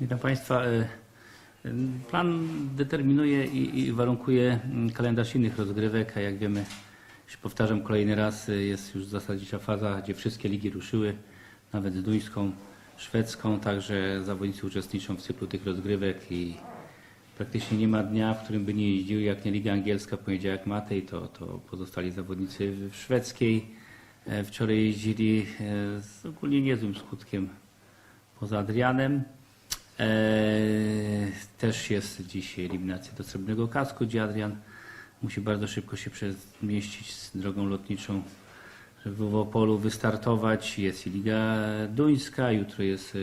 Witam Państwa. E, e, Plan determinuje i, i warunkuje mm, kalendarz innych rozgrywek, a jak wiemy, już powtarzam kolejny raz, e, jest już zasadnicza faza, gdzie wszystkie ligi ruszyły, nawet duńską, szwedzką, także zawodnicy uczestniczą w cyklu tych rozgrywek i praktycznie nie ma dnia, w którym by nie jeździły, jak nie Liga Angielska, poniedziałek Matej, to, to pozostali zawodnicy w szwedzkiej. Wczoraj jeździli z ogólnie niezłym skutkiem poza Adrianem. Eee, też jest dzisiaj eliminacja do srebrnego kasku, gdzie Adrian musi bardzo szybko się przemieścić z drogą lotniczą, żeby w Opolu wystartować. Jest i Liga Duńska, jutro jest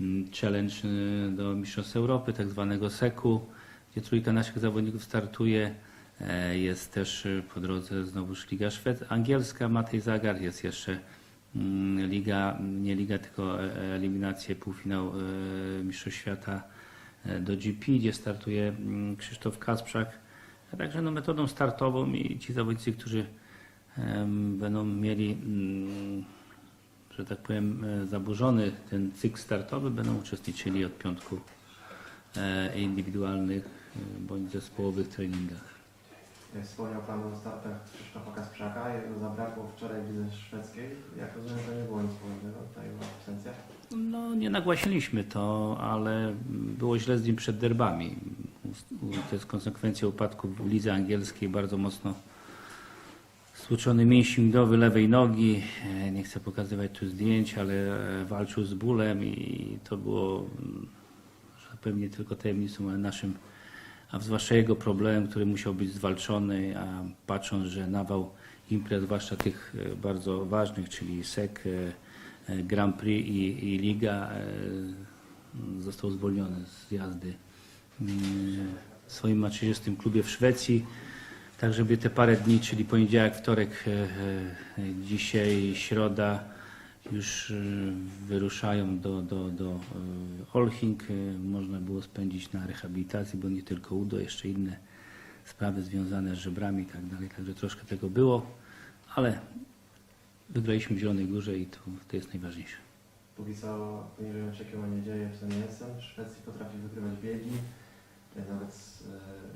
e, challenge e, do Mistrzostw Europy, tak zwanego SEKU, gdzie trójka naszych zawodników startuje. E, Jest też e, po drodze znowuż Liga Szwed angielska, Matej Zagar, jest jeszcze Liga, nie Liga, tylko e, eliminację, półfinał e, Mistrzostw Świata e, do GP, gdzie startuje mm, Krzysztof Kasprzak. Także no, metodą startową i ci zawodnicy, którzy będą mieli, mm, że tak powiem, zaburzony ten cykl startowy, będą uczestniczyli od piątku indywidualnych bądź zespołowych treningach. Wspomniał Pan o startach Krzysztofa Kasprzaka, jego zabrakło wczoraj w lidze szwedzkiej. Jak rozumiem, to nie było nic poważnego, ta jego absencja. No, nie nagłaśniliśmy to, ale było źle z nim przed derbami. To jest konsekwencja upadku w lidze angielskiej, bardzo mocno stłuczony mięsień midowy lewej nogi. E, Nie chcę pokazywać tu zdjęć, ale e, walczył z bólem i to było, mm, że tak powiem, nie tylko tajemnicą, ale naszym, a zwłaszcza jego problemem, który musiał być zwalczony, a patrząc, że nawał imprez, zwłaszcza tych e, bardzo ważnych, czyli SEC, e, e, Grand Prix i, i Liga, został zwolniony z jazdy mm, w swoim macierzystym klubie w Szwecji. Tak, żeby te parę dni, czyli poniedziałek, wtorek, dzisiaj, środa, już e, wyruszają do, do, do e, Olching. E, Można było spędzić na rehabilitacji, bo nie tylko udo, jeszcze inne sprawy związane z żebrami i tak dalej. Także troszkę tego było, ale wygraliśmy w Zielonej Górze i to, to jest najważniejsze. Póki co poniżej oczekiwań nie dzieje w Seniesem. W Szwecji potrafi wygrywać biegi, e, nawet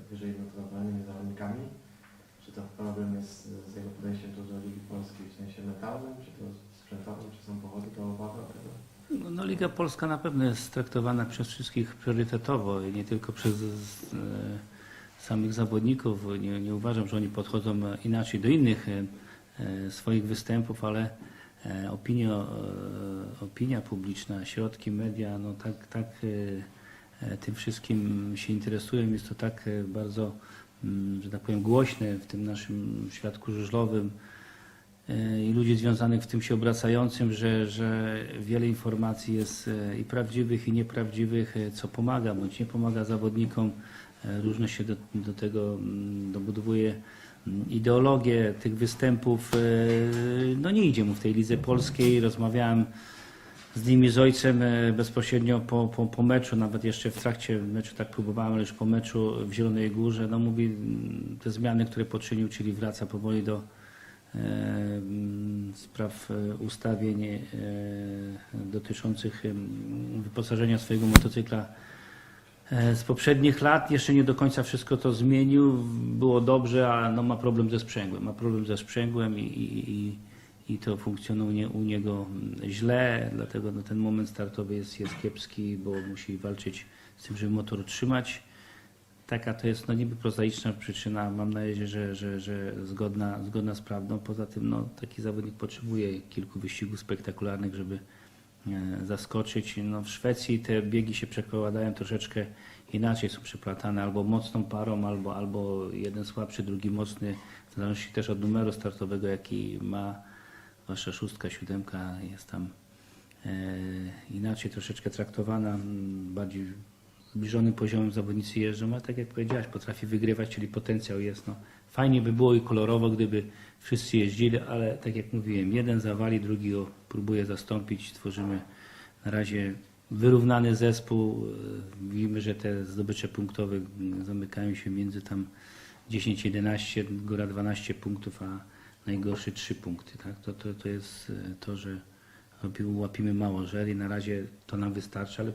e, wyżej notowanymi zawodnikami. Czy to problem jest z jego podejściem do Ligi Polskiej w sensie mentalnym, czy to sprzętowym, czy są powody do obawy o tego? No, no, Liga Polska na pewno jest traktowana przez wszystkich priorytetowo i nie tylko przez e, samych zawodników. Nie, nie uważam, że oni podchodzą inaczej do innych e, e, swoich występów, ale e, opinia, e, opinia publiczna, środki media, no tak, tak e, e, tym wszystkim się interesują. Jest to tak e, bardzo, mm, że tak powiem, głośne w tym naszym świadku żużlowym i ludzi związanych w tym się obracającym, że, że wiele informacji jest e, i prawdziwych, i nieprawdziwych, e, co pomaga bądź nie pomaga zawodnikom. E, Różne się do, do tego mm, dobudowuje mm, ideologię tych występów. e, No nie idzie mu w tej lidze polskiej. Rozmawiałem z nimi, z ojcem e, bezpośrednio po, po, po meczu, nawet jeszcze w trakcie meczu tak próbowałem, ale już po meczu w Zielonej Górze. No mówi, mm, te zmiany, które poczynił, czyli wraca powoli do e, spraw e, ustawień e, dotyczących wyposażenia swojego motocykla e, z poprzednich lat. Jeszcze nie do końca wszystko to zmienił. Było dobrze, a no ma problem ze sprzęgłem. Ma problem ze sprzęgłem i, i, i, to funkcjonuje u niego źle, dlatego no, ten moment startowy jest, jest kiepski, bo musi walczyć z tym, żeby motor utrzymać. Taka to jest no, niby prozaiczna przyczyna, mam nadzieję, że, że, że zgodna, zgodna z prawdą. Poza tym no, taki zawodnik potrzebuje kilku wyścigów spektakularnych, żeby e, zaskoczyć. No, w Szwecji te biegi się przekładają troszeczkę inaczej, są przeplatane albo mocną parą, albo, albo jeden słabszy, drugi mocny, w zależności też od numeru startowego, jaki ma wasza szóstka, siódemka jest tam e, inaczej troszeczkę traktowana, bardziej zbliżonym poziomem zawodnicy jeżdżą, ale tak jak powiedziałeś, potrafi wygrywać, czyli potencjał jest. No, fajnie by było i kolorowo, gdyby wszyscy jeździli, ale tak jak mówiłem, jeden zawali, drugi go próbuje zastąpić. Tworzymy na razie wyrównany zespół. E, Widzimy, że te zdobycze punktowe m, zamykają się między tam 10-11, góra 12 punktów, a najgorszy 3 punkty. Tak? To, to, to jest e, to, że łapimy mało żeli. Na razie to nam wystarczy, ale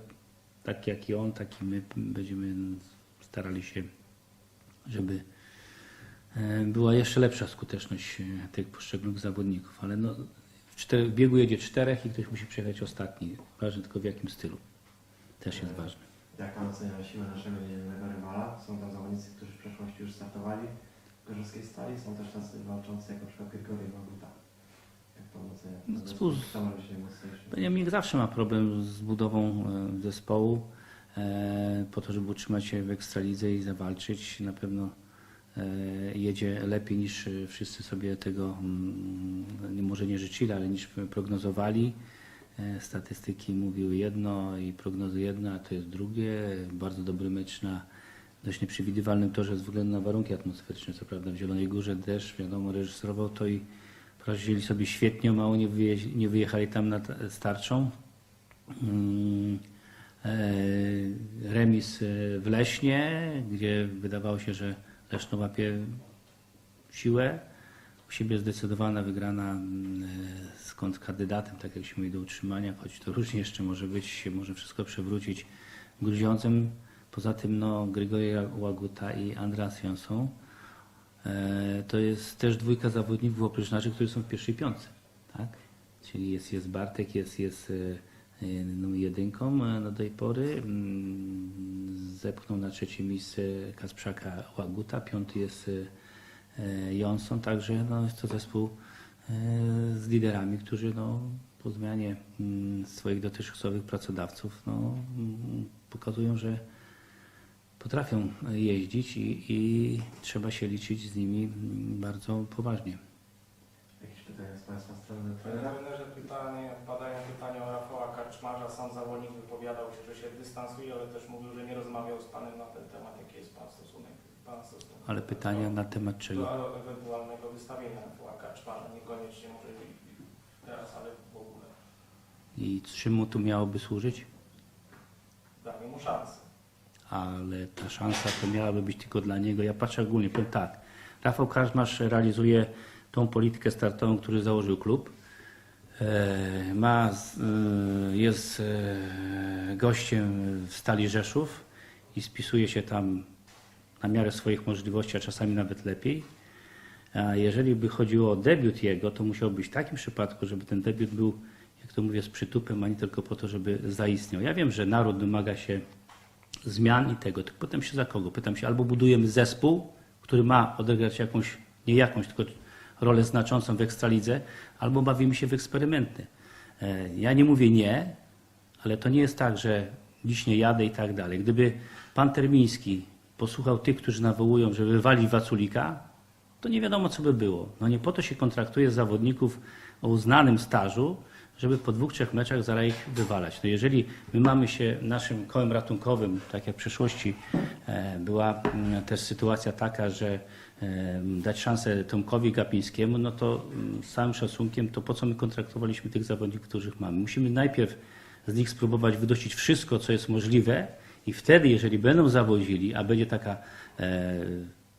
tak jak i on, tak i my będziemy starali się, żeby e, była jeszcze lepsza skuteczność e, tych poszczególnych zawodników. Ale no, w, w biegu jedzie czterech i ktoś musi przyjechać ostatni. Ważne tylko w jakim stylu. Też jest ważne. Jak Pan ocenia siłę naszego niejednego rywala? Są tam zawodnicy, którzy w przeszłości już startowali w Gorzowskiej Stali, są też tacy walczący jak przykład Grigory Maguta. Jak Pan ocenia? No, ten spół- zespół? Najmocniejszy? Benjamin zawsze ma problem z budową e, zespołu. E, Po to, żeby utrzymać się w Ekstralidze i zawalczyć, na pewno e, jedzie lepiej niż wszyscy sobie tego mm, może nie życzyli, ale niż prognozowali. Statystyki mówiły jedno i prognozy jedno, a to jest drugie. Bardzo dobry mecz na dość nieprzewidywalnym torze ze względu na warunki atmosferyczne. Co prawda w Zielonej Górze deszcz, wiadomo, reżyserował to i poradzili sobie świetnie, mało nie, wyje, nie wyjechali tam na ta- starczą. Mm, e, Remis e, w Leśnie, gdzie wydawało się, że Leszno łapie siłę. U siebie zdecydowana wygrana mm, e, z kontrkandydatem, tak jak się mówi, do utrzymania, choć to różnie jeszcze może być, może wszystko przewrócić Gruziącem. Poza tym no, Grigory Łaguta i Andras Jonsson E, To jest też dwójka zawodników oprysznaczy, którzy są w pierwszej piątce. Tak? Czyli jest, jest Bartek, jest, jest e, e, numer jedynką e, do tej pory. Mm, Zepchnął na trzecie miejsce Kasprzaka Łaguta, piąty jest e, e, Jonsson, także no, jest to zespół e, z liderami, którzy no, po zmianie mm, swoich dotychczasowych pracodawców no, mm, pokazują, że potrafią jeździć i, i trzeba się liczyć z nimi bardzo poważnie. Jakieś pytania z Państwa strony do trenerze, pytanie, padają pytania o Rafała Karczmarza. Sam zawodnik wypowiadał się, że się dystansuje, ale też mówił, że nie rozmawiał z Panem na ten temat. Jaki jest Pan stosunek? Pan stosunek Ale pytania na temat czego? Do ewentualnego wystawienia Rafała Karczmarza. Niekoniecznie może teraz, ale w ogóle. I czemu tu miałoby służyć? Damy mu szansę. Ale ta szansa to miałaby być tylko dla niego. Ja patrzę ogólnie, powiem tak. Rafał Kaczmarz realizuje tą politykę startową, którą założył klub. E, Ma, e, jest e, gościem w Stali Rzeszów i spisuje się tam na miarę swoich możliwości, a czasami nawet lepiej. A jeżeli by chodziło o debiut jego, to musiał być w takim przypadku, żeby ten debiut był, jak to mówię, z przytupem, a nie tylko po to, żeby zaistniał. Ja wiem, że naród domaga się zmian i tego. Tylko pytam się za kogo? Pytam się, albo budujemy zespół, który ma odegrać jakąś, nie jakąś, tylko rolę znaczącą w Ekstralidze, albo bawimy się w eksperymenty. E, Ja nie mówię nie, ale to nie jest tak, że dziś nie jadę i tak dalej. Gdyby pan Termiński posłuchał tych, którzy nawołują, żeby wywalić Waculika, to nie wiadomo, co by było. No nie po to się kontraktuje zawodników o uznanym stażu, żeby po dwóch, trzech meczach zaraz ich wywalać. No jeżeli my mamy się naszym kołem ratunkowym, tak jak w przeszłości e, była mm, też sytuacja taka, że e, dać szansę Tomkowi Gapińskiemu, no to mm, z całym szacunkiem, to po co my kontraktowaliśmy tych zawodników, których mamy? Musimy najpierw z nich spróbować wydocić wszystko, co jest możliwe i wtedy, jeżeli będą zawodzili, a będzie taka e,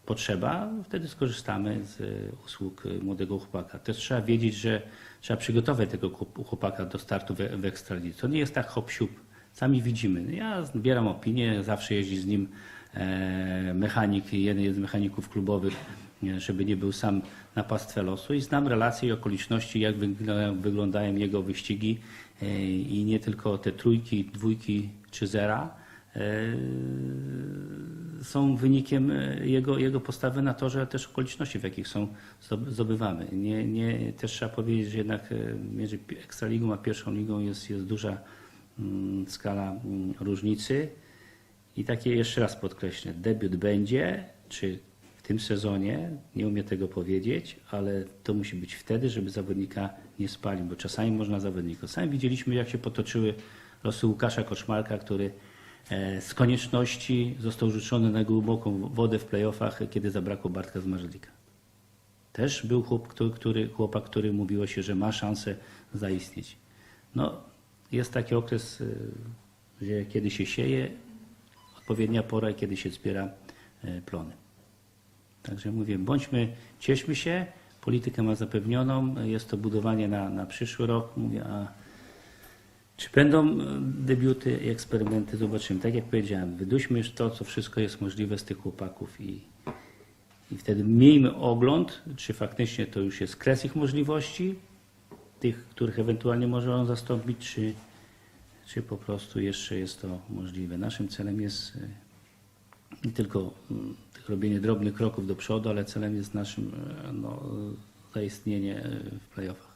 potrzeba, wtedy skorzystamy z e, usług e, młodego chłopaka. Też trzeba wiedzieć, że trzeba przygotować tego chłop- chłopaka do startu w, Ekstralidze. To nie jest tak hop siup. Sami widzimy. Ja zbieram opinię, zawsze jeździ z nim e, mechanik, jeden z mechaników klubowych, żeby nie był sam na pastwę losu i znam relacje i okoliczności, jak wyglądają, jego wyścigi i nie tylko te trójki, dwójki czy zera są wynikiem e, jego, jego postawy na torze, ale też okoliczności, w jakich są zdob- zdobywamy. Nie, nie, też trzeba powiedzieć, że jednak e, między Ekstraligą a pierwszą ligą jest, jest duża mm, skala mm, różnicy. I takie jeszcze raz podkreślę, debiut będzie, czy w tym sezonie, nie umiem tego powiedzieć, ale to musi być wtedy, żeby zawodnika nie spalił, bo czasami można zawodnika. Sami widzieliśmy, jak się potoczyły losy Łukasza Koczmarka, który z konieczności został rzucony na głęboką wodę w playoffach, kiedy zabrakło Bartka z Marzlika. Też był chłop, który, chłopak, który mówiło się, że ma szansę zaistnieć. No, jest taki okres, y, że kiedy się sieje, odpowiednia pora kiedy się zbiera e, plony. Także mówię, bądźmy, cieszmy się, politykę ma zapewnioną, jest to budowanie na, na przyszły rok, mówię, a Czy będą e, debiuty i eksperymenty? Zobaczymy. Tak jak powiedziałem, wyduśmy już to, co wszystko jest możliwe z tych chłopaków i, i wtedy miejmy ogląd, czy faktycznie to już jest kres ich możliwości, tych, których ewentualnie może on zastąpić, czy, czy po prostu jeszcze jest to możliwe. Naszym celem jest e, nie tylko mm, robienie drobnych kroków do przodu, ale celem jest naszym e, no, zaistnienie w playoffach.